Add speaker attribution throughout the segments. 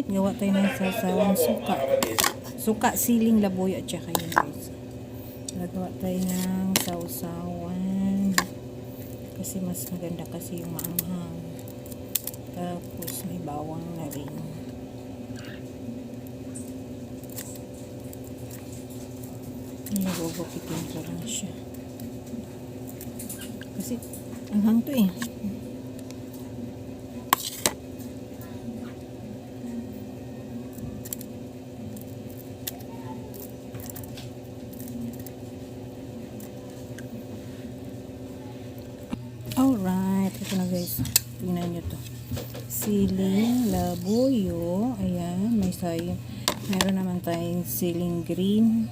Speaker 1: Alright, gawa tayo ng sasawang suka. Suka, siling laboy at saka yun guys. Gagawa tayo ng sausawan. Kasi mas maganda kasi yung maanghang. Tapos may bawang na rin. Nagugupitin ko lang siya. Kasi anghang to eh. Alright, ito na guys. Tingnan nyo to. Siling labuyo. Ayan, may sayo. Meron naman tayong siling green.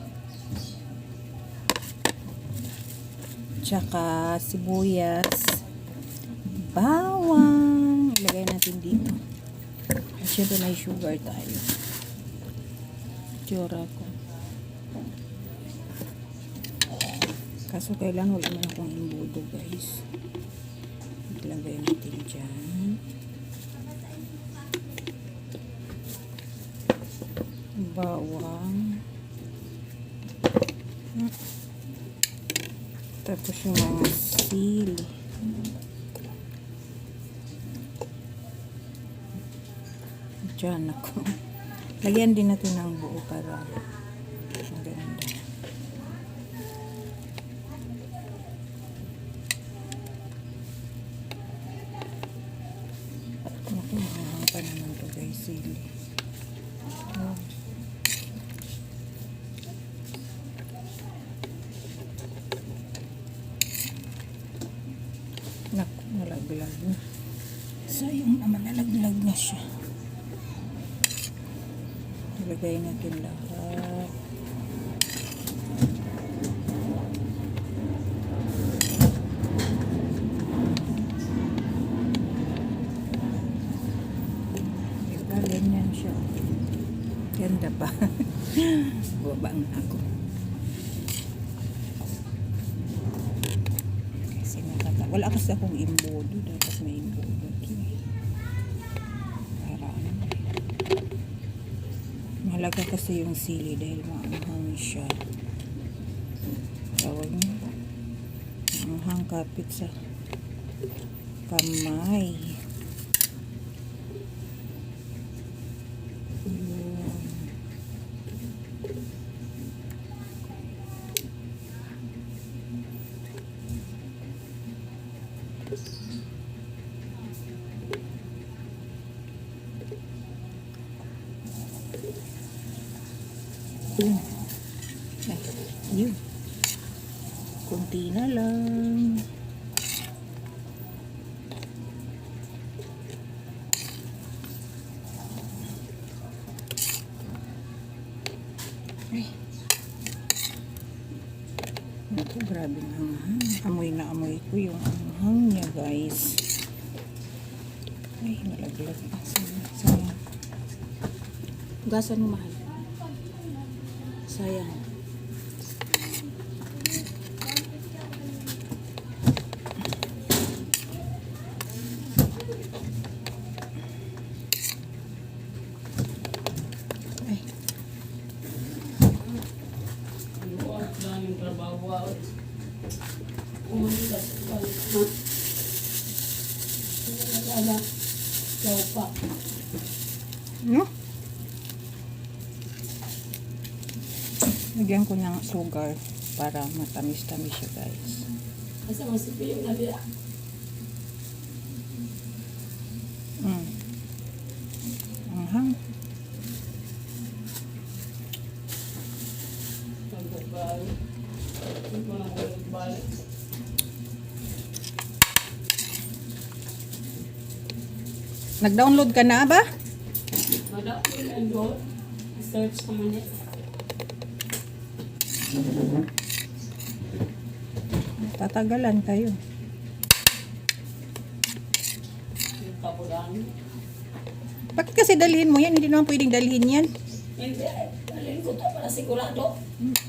Speaker 1: Tsaka sibuyas. Bawang. Ilagay natin dito. At syempre may sugar tayo. Tsura ko. Kaso kailan wala naman akong imbudo guys. Ilagay natin dyan. Bawang. Tapos yung mga sili. Diyan ako. Lagyan din natin ng buo para nalaglag na. Sayang naman, nalaglag na siya. Ilagay natin lahat. Diba, ganyan siya. Ganda pa. Baba nga ako. Kasi nakata. Wala kasi akong imbodo. Dapat may imbodo. Para ano. Kasi yung sili dahil maanghang siya. Tawag niya. Maanghang kapit sa kamay. Yun. Ay, yun. Kunti na lang. Ay. Ito, grabe ang anghang. Amoy na amoy ko yung anghang niya, guys. Ay, nalaglag. Ah, sayang. sayang. Gasan mo, mahal. Sayang. Ay,
Speaker 2: Luwag lang yung trabaho ako. Umundas ko ha. Pa.
Speaker 1: no? Lagyan ko ng sugar para matamis-tamis siya, guys.
Speaker 2: Asa masipi yung nabira.
Speaker 1: Mm. Anghang.
Speaker 2: Pagbagbalik. Hindi ko nang balik.
Speaker 1: Nag-download ka na ba?
Speaker 2: Yung enroll. Search naman niya.
Speaker 1: Tatagalan kayo. Bakit kasi dalhin mo yan? Hindi naman pwedeng dalhin yan.
Speaker 2: Hindi. Dalhin ko to para sigurado.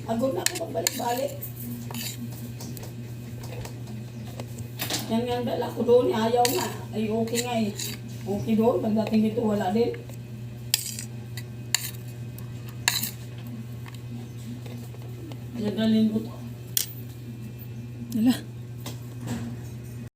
Speaker 2: Agod na ako magbalik-balik. Yan nga dala ko doon. Ayaw nga. Ay okay nga eh. Okay doon, pagdating dito wala din. Nagaling ko.